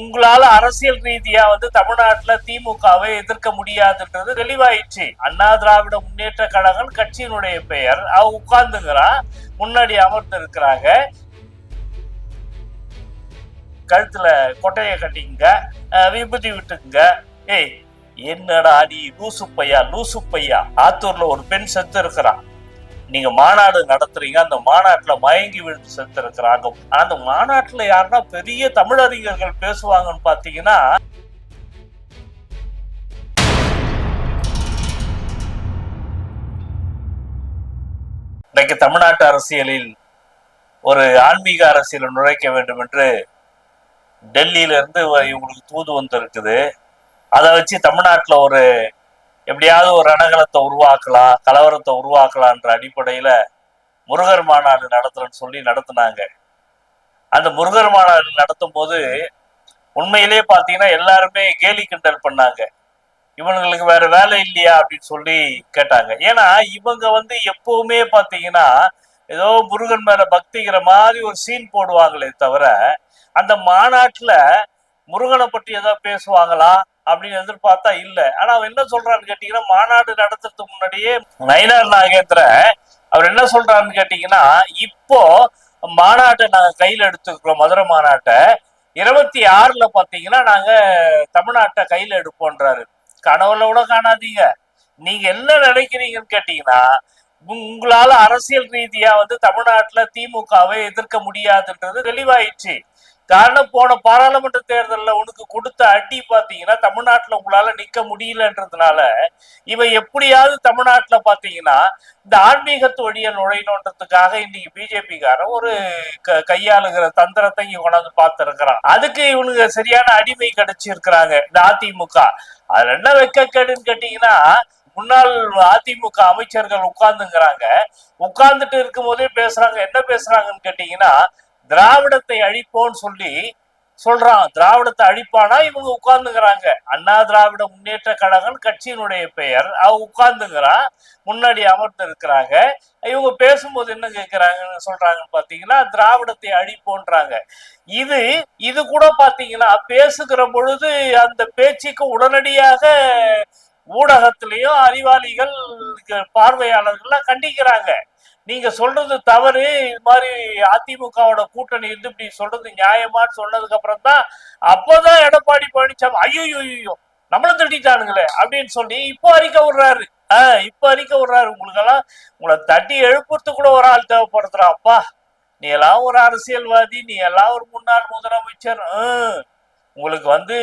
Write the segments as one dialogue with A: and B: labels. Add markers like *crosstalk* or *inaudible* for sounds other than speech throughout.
A: உங்களால அரசியல் ரீதியா வந்து தமிழ்நாட்டுல திமுகவை எதிர்க்க முடியாதுன்றது தெளிவாயிடுச்சு அண்ணா திராவிட முன்னேற்ற கழகம் கட்சியினுடைய பெயர். அவ உட்கார்ந்துங்கிறா. முன்னாடி அமர்ந்து இருக்கிறாங்க கழுத்துல கொட்டைய கட்டிங்க அஹ் விபூதி விட்டுங்க ஏய் என்னடா நீ லூசு பையா லூசு பையா ஆத்தூர்ல ஒரு பெண் செத்து இருக்கிறான் நீங்க மாநாடு நடத்துறீங்க அந்த மாநாட்டுல மயங்கி விழுந்து செத்துருக்கிறாங்க. அந்த மாநாட்டுல யாருன்னா பெரிய தமிழறிஞர்கள் பேசுவாங்கன்னு பாத்தீங்கன்னா இன்றைக்கு தமிழ்நாட்டு அரசியலில் ஒரு ஆன்மீக அரசியலை நுழைக்க வேண்டும் என்று டெல்லியில இருந்து இவங்களுக்கு தூது வந்திருக்குது. அதை வச்சு தமிழ்நாட்டில் ஒரு எப்படியாவது ஒரு ரணகலத்தை உருவாக்கலாம் கலவரத்தை உருவாக்கலான்ற அடிப்படையில முருகர் மாநாடு நடத்துறேன்னு சொல்லி நடத்தினாங்க. அந்த முருகர் மாநாடு நடத்தும் போது உண்மையிலேயே பார்த்தீங்கன்னா எல்லாருமே கேலி கிண்டல் பண்ணாங்க. இவங்களுக்கு வேற வேலை இல்லையா அப்படின்னு சொல்லி கேட்டாங்க. ஏன்னா இவங்க வந்து எப்பவுமே பார்த்தீங்கன்னா ஏதோ முருகன் மேல பக்திங்கிற மாதிரி ஒரு சீன் போடுவாங்களே தவிர அந்த மாநாட்டுல முருகனை பற்றி ஏதோ பேசுவாங்களா? அப்படின்னு எதிர்பார்த்தா இல்ல. ஆனா அவன் என்ன சொல்றான்னு கேட்டீங்கன்னா மாநாடு நடத்துறதுக்கு முன்னாடியே நயினார் நாகேந்திர அவர் என்ன சொல்றாருன்னு கேட்டீங்கன்னா இப்போ மாநாட்டை நாங்க கையில எடுத்துக்கிறோம் மதுரை மாநாட்டை. இருபத்தி ஆறுல பாத்தீங்கன்னா நாங்க தமிழ்நாட்டை கையில எடுப்போன்றாரு. கனவுல கூட காணாதீங்க. நீங்க என்ன நினைக்கிறீங்கன்னு கேட்டீங்கன்னா உங்களால அரசியல் ரீதியா வந்து தமிழ்நாட்டுல திமுகவை எதிர்க்க முடியாதுன்றது தெளிவாயிடுச்சு. காரணம் போன பாராளுமன்ற தேர்தலில் உனக்கு கொடுத்த அடி பாத்தீங்கன்னா தமிழ்நாட்டுல உங்களால நிக்க முடியலன்றதுனால இவன் எப்படியாவது தமிழ்நாட்டுல பாத்தீங்கன்னா இந்த ஆன்மீகத்து வழியை நுழையணுன்றதுக்காக இன்னைக்கு பிஜேபிக்காரன் ஒரு க- கையாளுகிற தந்திரத்தை இங்க கொண்டாந்து பார்த்துருக்கிறான். அதுக்கு இவனுங்க சரியான அடிமை கிடைச்சிருக்கிறாங்க இந்த அதிமுக. அது என்ன வெக்கக்கேடுன்னு கேட்டீங்கன்னா முன்னாள் அதிமுக அமைச்சர்கள் உட்கார்ந்துங்கிறாங்க. உட்கார்ந்துட்டு இருக்கும் போதே பேசுறாங்க என்ன பேசுறாங்கன்னு கேட்டீங்கன்னா திராவிடத்தை அழிப்போன்னு சொல்லி சொல்றான். திராவிடத்தை அழிப்பானா? இவங்க உட்கார்ந்துங்கிறாங்க அண்ணா திராவிட முன்னேற்ற கழகம் கட்சியினுடைய பெயர். அவங்க உட்கார்ந்துங்கிறான் முன்னாடி அமர்ந்து இருக்கிறாங்க. இவங்க பேசும்போது என்ன கேட்கிறாங்கன்னு சொல்றாங்கன்னு பாத்தீங்கன்னா திராவிடத்தை அழிப்போன்றாங்க. இது இது கூட பாத்தீங்கன்னா பேசுகிற பொழுது அந்த பேச்சுக்கு உடனடியாக ஊடகத்திலையும் அறிவாளிகள் பார்வையாளர்கள்லாம் கண்டிக்கிறாங்க. நீங்க சொல்றது தவறு இது மாதிரி அதிமுகவோட கூட்டணி இருந்து இப்படி சொல்றது நியாயமான்னு சொன்னதுக்கு அப்புறம் தான் அப்போதான் எடப்பாடி பழனிசாமி ஐயோ ஐயோ நம்மளும் திட்டானுங்களே அப்படின்னு சொல்லி இப்போ அறிக்கை விடுறாரு. ஆஹ் இப்போ அறிக்கை விடுறாரு. உங்களுக்கெல்லாம் உங்களை தட்டி எழுப்புறதுக்கு கூட ஒரு ஆள் தேவைப்படுத்துறா அப்பா நீ எல்லாம் ஒரு அரசியல்வாதி நீ எல்லாம் ஒரு முன்னாள் முதலமைச்சர். ஆஹ் உங்களுக்கு வந்து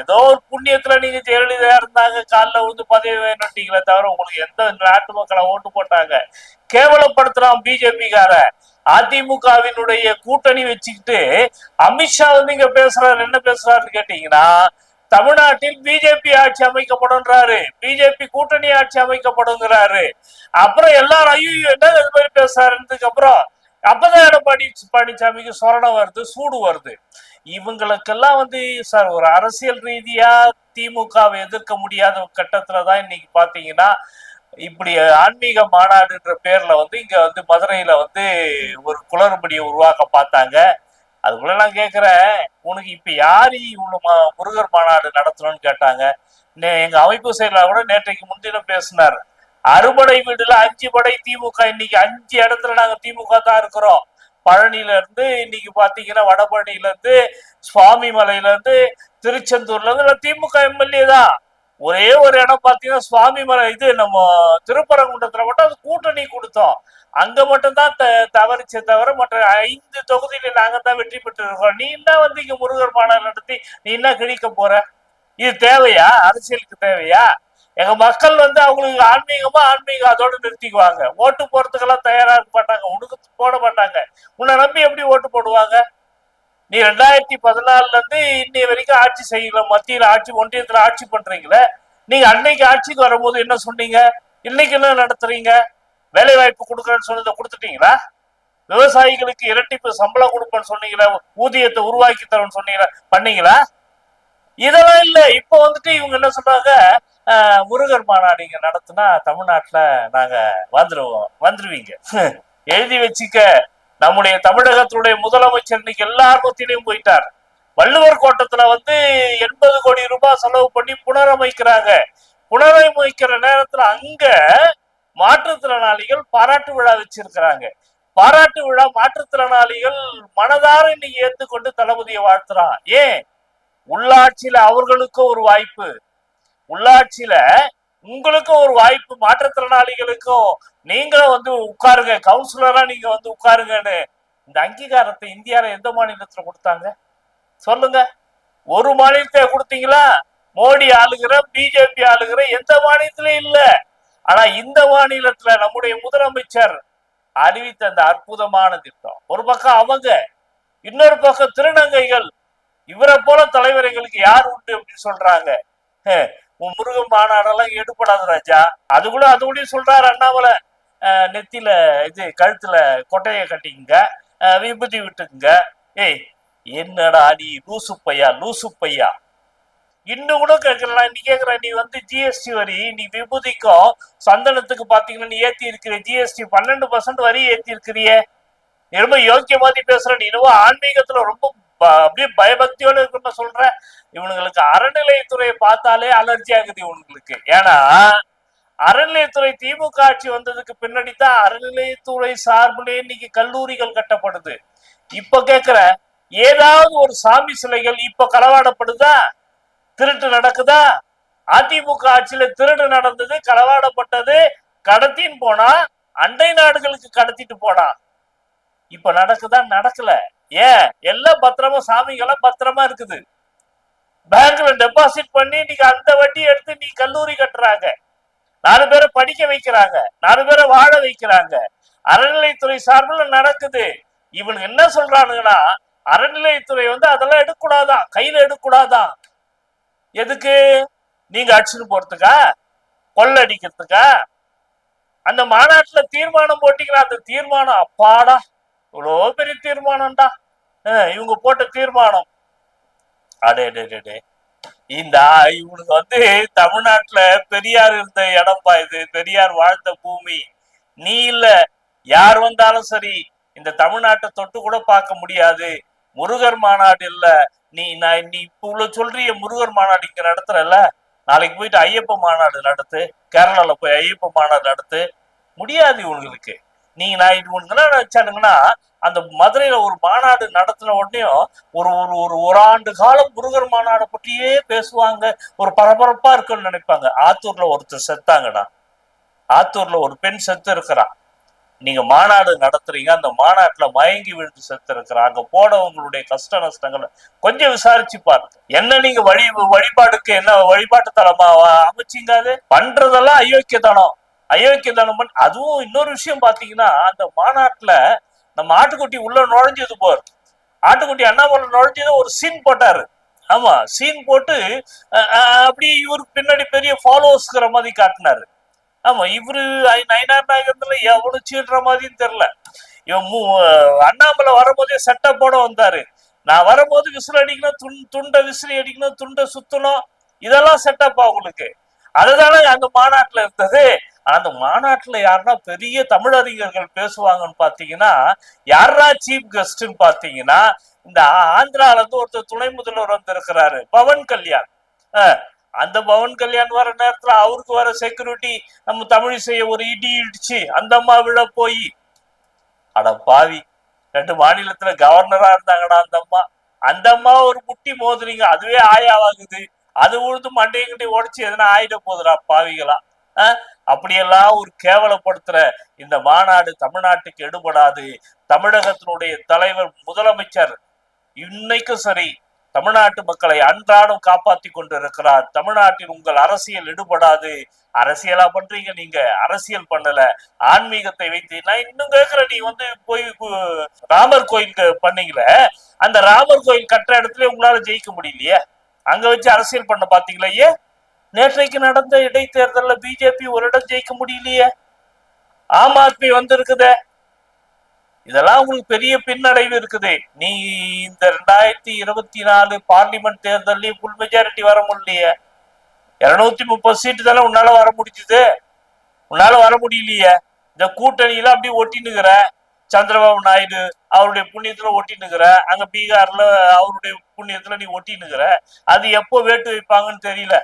A: ஏதோ ஒரு புண்ணியத்துல நீங்க ஜெயலலிதா இருந்தாங்க காலில் விழுந்து பதவி வேணுட்டீங்களே தவிர உங்களுக்கு எந்த நாட்டு மக்களை ஓட்டு போட்டாங்க? கேவலப்படுத்துறான் பிஜேபிக்கார. அதிமுகவினுடைய கூட்டணி வச்சுக்கிட்டு அமித்ஷா வந்து இங்க பேசுறாரு என்ன பேசுறாருன்னு கேட்டீங்கன்னா தமிழ்நாட்டில் பிஜேபி ஆட்சி அமைக்கப்படும்ன்றாரு. பிஜேபி கூட்டணி ஆட்சி அமைக்கப்படுங்கிறாரு. அப்புறம் எல்லாரும் ஐயோ என்ன இது மாதிரி பேசுறாருன்றதுக்கு அப்புறம் அப்பதான் எடப்பாடி பழனிசாமிக்கு சொரணம் வருது சூடு வருது. இவங்களுக்கெல்லாம் வந்து சார் ஒரு அரசியல் ரீதியா திமுகவை எதிர்க்க முடியாத ஒரு கட்டத்துல தான் இன்னைக்கு பாத்தீங்கன்னா இப்படி ஆன்மீக மாநாடுன்ற பேர்ல வந்து இங்க வந்து மதுரையில வந்து ஒரு குளறுபடியை உருவாக்க பார்த்தாங்க. அதுக்குள்ள நான் கேக்குறேன் உனக்கு இப்ப யாரு இவ்வளவு முருகர் மாநாடு நடத்தணும்னு கேட்டாங்க. எங்க அமைப்பு செயலாளர் கூட நேற்றைக்கு முன்தினம் பேசினார். அறுபடை வீடுல அஞ்சு படை திமுக. இன்னைக்கு அஞ்சு இடத்துல நாங்க திமுக தான் இருக்கிறோம். பழனில இருந்து இன்னைக்கு பாத்தீங்கன்னா வடபழனில இருந்து சுவாமி மலையில இருந்து திருச்செந்தூர்ல இருந்து திமுக எம்எல்ஏ தான். ஒரே ஒரு இடம் பாத்தீங்கன்னா சுவாமி மலை இது நம்ம திருப்பரங்குன்றத்துல மட்டும் அது கூட்டணி கொடுத்தோம். அங்க மட்டும்தான் த- தவறிச்சே தவிர மற்ற ஐந்து தொகுதியில நாங்க தான் வெற்றி பெற்று இருக்கோம் நீ என்ன வந்து இங்க முருகர் மாநாடு நடத்தி நீ என்ன கிழிக்க போற? இது தேவையா? அரசியலுக்கு தேவையா? எங்க மக்கள் வந்து அவங்களுக்கு ஆன்மீகமா ஆன்மீகம் அதோடு நிறுத்திக்குவாங்க. ஓட்டு போறதுக்கெல்லாம் தயாரா இருக்க மாட்டாங்க. உனக்கு போட மாட்டாங்க. உன்னை நம்பி எப்படி ஓட்டு போடுவாங்க? நீ ரெண்டாயிரத்தி பதினாலுல இருந்து இன்னைய வரைக்கும் ஆட்சி செய்யல. மத்தியில ஆட்சி ஒன்றியத்துல ஆட்சி பண்றீங்களே. நீங்க அன்னைக்கு ஆட்சிக்கு வரும்போது என்ன சொன்னீங்க? இன்னைக்கு என்ன நடத்துறீங்க? வேலை வாய்ப்பு கொடுக்குறேன்னு சொன்னதை கொடுத்துட்டீங்களா? விவசாயிகளுக்கு இரட்டிப்பு சம்பளம் கொடுப்பேன்னு சொன்னீங்களா. ஊதியத்தை உருவாக்கி தரேன்னு சொன்னீங்களா. பண்ணீங்களா? இதெல்லாம் இல்ல. இப்போ வந்துட்டு இவங்க என்ன சொல்றாங்க? முருகர் மாநாடு இங்க நடத்துனா தமிழ்நாட்டுல நாங்க வந்துருவோம் வந்துருவீங்க. *laughs* எழுதி வச்சுக்க நம்முடைய தமிழகத்தினுடைய முதலமைச்சர் இன்னைக்கு எல்லார் பத்திலையும் போயிட்டார். வள்ளுவர் கோட்டத்துல வந்து எண்பது கோடி ரூபாய் செலவு பண்ணி புனரமைக்கிறாங்க. புனரமைக்கிற நேரத்துல அங்க மாற்றுத்திறனாளிகள் பாராட்டு விழா வச்சிருக்கிறாங்க. பாராட்டு விழா மாற்றுத்திறனாளிகள் மனதார இன்னைக்கு ஏத்துக்கொண்டு தளபதியை வாழ்த்துறான். ஏன்? உள்ளாட்சியில அவர்களுக்கும் ஒரு வாய்ப்பு. உள்ளாட்சியில உங்களுக்கும் ஒரு வாய்ப்பு மாற்றுத்திறனாளிகளுக்கும் நீங்களும் வந்து உட்காருங்க. கவுன்சிலரா நீங்க வந்து உட்காருங்கன்னு இந்த அங்கீகாரத்தை இந்தியால எந்த மாநிலத்துல கொடுத்தாங்க? சொல்லுங்க. ஒரு மாநிலத்தை கொடுத்தீங்களா? மோடி ஆளுகிற பிஜேபி ஆளுகிற எந்த மாநிலத்திலயும் இல்ல. ஆனா இந்த மாநிலத்துல நம்முடைய முதலமைச்சர் அறிவித்த அந்த அற்புதமான திட்டம். ஒரு பக்கம் அவங்க இன்னொரு பக்கம் திருநங்கைகள். இவரை போல தலைவர்களுக்கு யார் உண்டு அப்படின்னு சொல்றாங்க. உன் முருகன் மாநாடெல்லாம் எடுப்படாது ராஜா. அது கூட அது கூட சொல்றாரு அண்ணாமலை. நெத்தியில இது கழுத்துல கொட்டையை கட்டிங்க விபூதி விட்டுக்குங்க. ஏய் என்னடா நீ லூசு பையா லூசு பையா? இன்னும் கூட கேட்கலாம் நீ கேக்குற நீ வந்து ஜிஎஸ்டி வரி நீ விபூதிக்கும் சந்தனத்துக்கு பாத்தீங்கன்னா நீ ஏத்தி இருக்கிற ஜிஎஸ்டி பன்னெண்டு பர்சன்ட் வரி ஏத்தி இருக்கிறியே ரொம்ப யோக்கிய மாதிரி பேசுற நீ என்னவோ ஆன்மீகத்துல ரொம்ப அப்படியே பயபக்தியோட இருக்குன்னு சொல்ற இவனுங்களுக்கு அறநிலையத்துறையை பார்த்தாலே அலர்ஜி ஆகுது இவனுங்களுக்கு. ஏன்னா அறநிலையத்துறை திமுக ஆட்சி வந்ததுக்கு பின்னாடி தான் அறநிலையத்துறை சார்பிலே இன்னைக்கு கல்லூரிகள் கட்டப்படுது. இப்ப கேக்குற ஏதாவது ஒரு சாமி சிலைகள் இப்ப களவாடப்படுதா? திருட்டு நடக்குதா? அதிமுக ஆட்சியில திருடு நடந்தது களவாடப்பட்டது கடத்தின்னு போனா அண்டை நாடுகளுக்கு கடத்திட்டு போனா. இப்ப நடக்குதா? நடக்கல. ஏன்? எல்லாம் பத்திரமா சாமிகளாம் பத்திரமா இருக்குது. பேங்க்ல டெபாசிட் பண்ணி நீங்க அந்த வட்டி எடுத்து நீ கல்லூரி கட்டுறாங்க. நாலு பேரை படிக்க வைக்கிறாங்க. நாலு பேரை வாழ வைக்கிறாங்க. அறநிலைத்துறை சார்பில் நடக்குது. இவனுக்கு என்ன சொல்றானுங்கன்னா அறநிலையத்துறை வந்து அதெல்லாம் எடுக்கக்கூடாதான். கையில எடுக்கக்கூடாதான். எதுக்கு? நீங்க அடிச்சுன்னு போறதுக்கா? கொள்ளடிக்கிறதுக்கா? அந்த மாநாட்டுல தீர்மானம் போட்டீங்களா? அந்த தீர்மானம் அப்பாடா. இவ்வளோ பெரிய தீர்மானம்டா. இவங்க போட்ட தீர்மானம். அடே டே டே டே. இந்த இவனுக்கு வந்து தமிழ்நாட்டுல பெரியார் இருந்த இடம்பா இது. பெரியார் வாழ்ந்த பூமி. நீ இல்ல. யார் வந்தாலும் சரி இந்த தமிழ்நாட்டை தொட்டு கூட பார்க்க முடியாது. முருகர் மாநாடு இல்ல. நீ நான் நீ இப்ப உள்ள சொல்றிய முருகர் மாநாடு இங்க நடத்துறல நாளைக்கு போயிட்டு ஐயப்ப மாநாடு நடத்து. கேரளால போய் ஐயப்ப மாநாடு நடத்து. முடியாது இவங்களுக்கு. நீங்க நான் இது என்ன நினைச்சானுங்கன்னா அந்த மதுரையில ஒரு மாநாடு நடத்தின உடனேயும் ஒரு ஒரு ஒரு ஒரு ஆண்டு காலம் முருகர் மாநாடை பற்றியே பேசுவாங்க. ஒரு பரபரப்பா இருக்குன்னு நினைப்பாங்க. ஆத்தூர்ல ஒருத்தர் செத்தாங்கடா ஆத்தூர்ல ஒரு பெண் செத்து இருக்கிறான் நீங்க மாநாடு நடத்துறீங்க அந்த மாநாட்டுல மயங்கி விழுந்து செத்து இருக்கிறா அங்க போனவங்களுடைய கஷ்ட நஷ்டங்களை கொஞ்சம் விசாரிச்சு பாருங்க. என்ன நீங்க வழி வழிபாடுக்கு என்ன வழிபாட்டு தலமா அமைச்சிங்க அது? பண்றதெல்லாம் அயோக்கியத்தனம். அயோக்கியத்தனம் பண்ண அதுவும் இன்னொரு விஷயம் பாத்தீங்கன்னா அந்த மாநாட்டுல நம்ம ஆட்டுக்குட்டி உள்ள நுழைஞ்சது போர். ஆட்டுக்குட்டி அண்ணாமலை நுழைஞ்சது ஒரு சீன் போட்டாரு. ஆமா சீன் போட்டு அப்படி அப்படியே இவருக்கு பின்னாடி பெரிய ஃபாலோவர்ஸ்ங்கிற மாதிரி காட்டினாரு. ஆமா இவரு ஐ- நாயகத்துல எவ்வளவு சீடுற மாதிரின்னு தெரியல. இவன் அண்ணாமலை வரும்போதே செட்டப்போட வந்தாரு. நான் வரும்போது விசில் அடிக்கணும் துண் துண்டை விசிறி அடிக்கணும் துண்டை சுத்தணும் இதெல்லாம் செட்டப் அவங்களுக்கு. அதுதானே அந்த மாநாட்டுல இருந்தது. ஆனா அந்த மாநாட்டுல யாருன்னா பெரிய தமிழறிஞர்கள் பேசுவாங்கன்னு பாத்தீங்கன்னா யாரா சீஃப் கெஸ்ட்னு பாத்தீங்கன்னா இந்த ஆந்திரால இருந்து ஒருத்தர் துணை முதல்வர் வந்திருக்கிறாரு பவன் கல்யாண். அந்த பவன் கல்யாண் வர நேரத்துல அவருக்கு வர செக்யூரிட்டி நம்ம தமிழிசைய ஒரு இடி இடிச்சு அந்த அம்மா விழ போய். அட பாவி ரெண்டு மாநிலத்துல கவர்னரா இருந்தாங்கடா அந்த அம்மா. அந்த அம்மா ஒரு முட்டி மோதுறீங்க அதுவே ஆயாவாகுது. அது உழுது மண்டையங்கிட்டே உடைச்சு எதனா ஆயிட போகுதுடா பாவிகளா. அப்படியெல்லாம் ஒரு கேவலப்படுத்துற இந்த மாநாடு தமிழ்நாட்டுக்கு எடுபடாது. தமிழகத்தினுடைய தலைவர் முதலமைச்சர் இன்னைக்கும் சரி தமிழ்நாட்டு மக்களை அன்றாடம் காப்பாத்தி கொண்டு இருக்கிறார் தமிழ்நாட்டில் உங்கள் அரசியல் எடுபடாது. அரசியலா பண்றீங்க நீங்க அரசியல் பண்ணல. ஆன்மீகத்தை வைத்து நான் இன்னும் கேக்குறேன் நீ வந்து போய் ராமர் கோயிலுக்கு பண்ணீங்களே? அந்த ராமர் கோயில் கட்டுற இடத்துல உங்களால ஜெயிக்க முடியலையே? அங்க வச்சு அரசியல் பண்ண பாத்தீங்களா நேற்றைக்கு நடந்த இடைத்தேர்தலில் பிஜேபி ஒரு இடம் ஜெயிக்க முடியலையே. ஆம் ஆத்மி வந்திருக்குதே. இதெல்லாம் உங்களுக்கு பெரிய பின்னடைவு இருக்குது. நீ இந்த ரெண்டாயிரத்தி இருபத்தி நாலு பார்லிமெண்ட் தேர்தல்லையும் ஃபுல் மெஜாரிட்டி வர முடியலையே. இருநூத்தி முப்பது சீட்டு தானே உன்னால வர முடிஞ்சுது. உன்னால வர முடியலையே. இந்த கூட்டணியில அப்படியே ஒட்டினுக்கிற சந்திரபாபு நாயுடு அவருடைய புண்ணியத்துல ஒட்டினுக்கிற அங்க பீகார்ல அவருடைய புண்ணியத்துல நீ ஒட்டினுக்கிற அது எப்போ வேட்டு வைப்பாங்கன்னு தெரியல.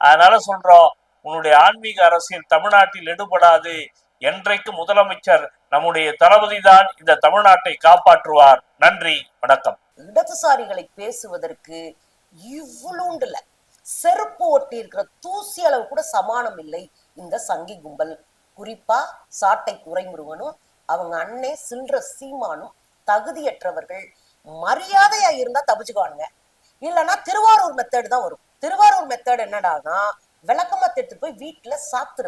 A: அதனால சொல்றோம் உன்னுடைய ஆன்மீக அரசியல் தமிழ்நாட்டில் எடுபடாது. என்றைக்கு முதலமைச்சர் நம்முடைய தளபதி தான் இந்த தமிழ்நாட்டை காப்பாற்றுவார். நன்றி வணக்கம்.
B: இடதுசாரிகளை பேசுவதற்கு இவ்வளோண்டுல செருப்பு ஒட்டி இருக்கிற தூசி அளவு கூட சமானம் இல்லை. இந்த சங்கி கும்பல். குறிப்பா சாட்டை துறைமுருகனும் அவங்க அண்ணே சில்ற சீமானும் தகுதியற்றவர்கள். மரியாதையா இருந்தா தப்பிச்சுக்குவானுங்க. இல்லைன்னா திருவாரூர் மெத்தேடு தான் வரும். திருவாரூர் மெத்தட் என்னடானா விளக்கமா எடுத்துட்டு போய் வீட்டுல சாத்துறது.